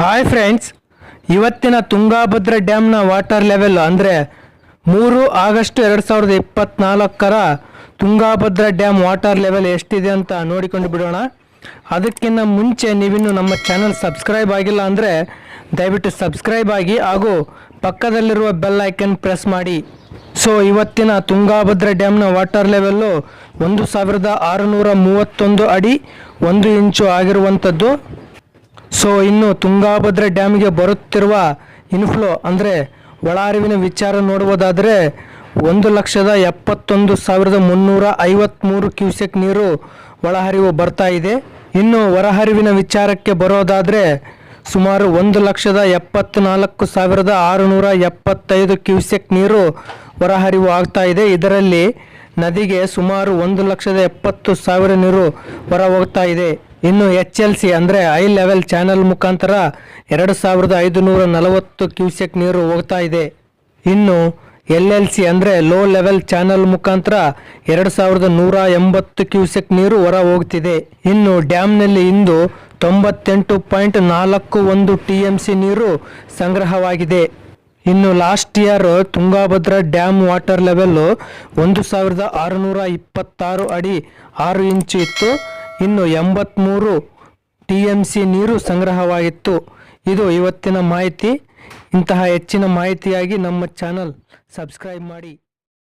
Hi friends ಇವತ್ತಿನ Tungabhadra ಡ್ಯಾಮ್ನ water level ಅಂದರೆ ಮೂರು ಆಗಸ್ಟ್ ಎರಡು ಸಾವಿರದ ಇಪ್ಪತ್ತ್ನಾಲ್ಕರ ತುಂಗಾಭದ್ರಾ ಡ್ಯಾಮ್ ವಾಟರ್ ಲೆವೆಲ್ ಎಷ್ಟಿದೆ ಅಂತ ನೋಡಿಕೊಂಡು ಬಿಡೋಣ. ಅದಕ್ಕಿಂತ ಮುಂಚೆ ನೀವಿನ್ನು ನಮ್ಮ ಚಾನಲ್ ಸಬ್ಸ್ಕ್ರೈಬ್ ಆಗಿಲ್ಲ ಅಂದರೆ ದಯವಿಟ್ಟು ಸಬ್ಸ್ಕ್ರೈಬ್ ಆಗಿ ಹಾಗೂ ಪಕ್ಕದಲ್ಲಿರುವ ಬೆಲ್ ಐಕನ್ ಪ್ರೆಸ್ ಮಾಡಿ. ಸೊ ಇವತ್ತಿನ ತುಂಗಾಭದ್ರಾ ಡ್ಯಾಮ್ನ ವಾಟರ್ ಲೆವೆಲ್ಲು ಒಂದು ಸಾವಿರದ ಆರುನೂರ ಮೂವತ್ತೊಂದು ಅಡಿ ಒಂದು ಇಂಚು ಆಗಿರುವಂಥದ್ದು ಸೊ ಇನ್ನು ತುಂಗಾಭದ್ರಾ ಡ್ಯಾಮ್ಗೆ ಬರುತ್ತಿರುವ ಇನ್ಫ್ಲೋ ಅಂದರೆ ಒಳಹರಿವಿನ ವಿಚಾರ ನೋಡುವುದಾದರೆ ಒಂದು ಲಕ್ಷದ ಎಪ್ಪತ್ತೊಂದು ಸಾವಿರದ ಮುನ್ನೂರ ಐವತ್ತ್ಮೂರು ಕ್ಯೂಸೆಕ್ ನೀರು ಒಳಹರಿವು ಬರ್ತಾ ಇದೆ. ಇನ್ನು ಹೊರಹರಿವಿನ ವಿಚಾರಕ್ಕೆ ಬರೋದಾದರೆ ಸುಮಾರು ಒಂದು ಲಕ್ಷದ ಎಪ್ಪತ್ನಾಲ್ಕು ಸಾವಿರದ ಆರುನೂರ ಎಪ್ಪತ್ತೈದು ಕ್ಯೂಸೆಕ್ ನೀರು ಹೊರಹರಿವು ಆಗ್ತಾ ಇದೆ. ಇದರಲ್ಲಿ ನದಿಗೆ ಸುಮಾರು ಒಂದು ಲಕ್ಷದ ಎಪ್ಪತ್ತು ಸಾವಿರ ನೀರು ಹೊರ ಹೋಗ್ತಾ ಇದೆ. ಇನ್ನು ಎಚ್ ಎಲ್ ಸಿ ಅಂದರೆ ಹೈ ಲೆವೆಲ್ ಚಾನೆಲ್ ಮುಖಾಂತರ ಎರಡು ಸಾವಿರದ ಐದು ನೂರ ನಲವತ್ತು ಕ್ಯೂಸೆಕ್ ನೀರು ಹೋಗ್ತಾ ಇದೆ. ಇನ್ನು ಎಲ್ ಎಲ್ ಸಿ ಅಂದರೆ ಲೋ ಲೆವೆಲ್ ಚಾನೆಲ್ ಮುಖಾಂತರ ಎರಡು ಸಾವಿರದ ನೂರ ಎಂಬತ್ತು ಕ್ಯೂಸೆಕ್ ನೀರು ಹೊರ ಹೋಗ್ತಿದೆ. ಇನ್ನು ಡ್ಯಾಮ್ನಲ್ಲಿ ಇಂದು ತೊಂಬತ್ತೆಂಟು ಪಾಯಿಂಟ್ ನಾಲ್ಕು ಒಂದು ಟಿ ಎಂ ಸಿ ನೀರು ಸಂಗ್ರಹವಾಗಿದೆ. ಇನ್ನು last year Tungabhadra dam water level ಒಂದು ಸಾವಿರದ ಆರುನೂರ ಇಪ್ಪತ್ತಾರು ಅಡಿ ಆರು ಇಂಚು ಇತ್ತು. ಇನ್ನು ಎಂಬತ್ತ್ಮೂರು ಟಿ ಎಂ ಸಿ ನೀರು ಸಂಗ್ರಹವಾಗಿತ್ತು. ಇದು ಇವತ್ತಿನ ಮಾಹಿತಿ. ಇಂತಹ ಹೆಚ್ಚಿನ ಮಾಹಿತಿಯಾಗಿ ನಮ್ಮ ಚಾನಲ್ ಸಬ್ಸ್ಕ್ರೈಬ್ ಮಾಡಿ.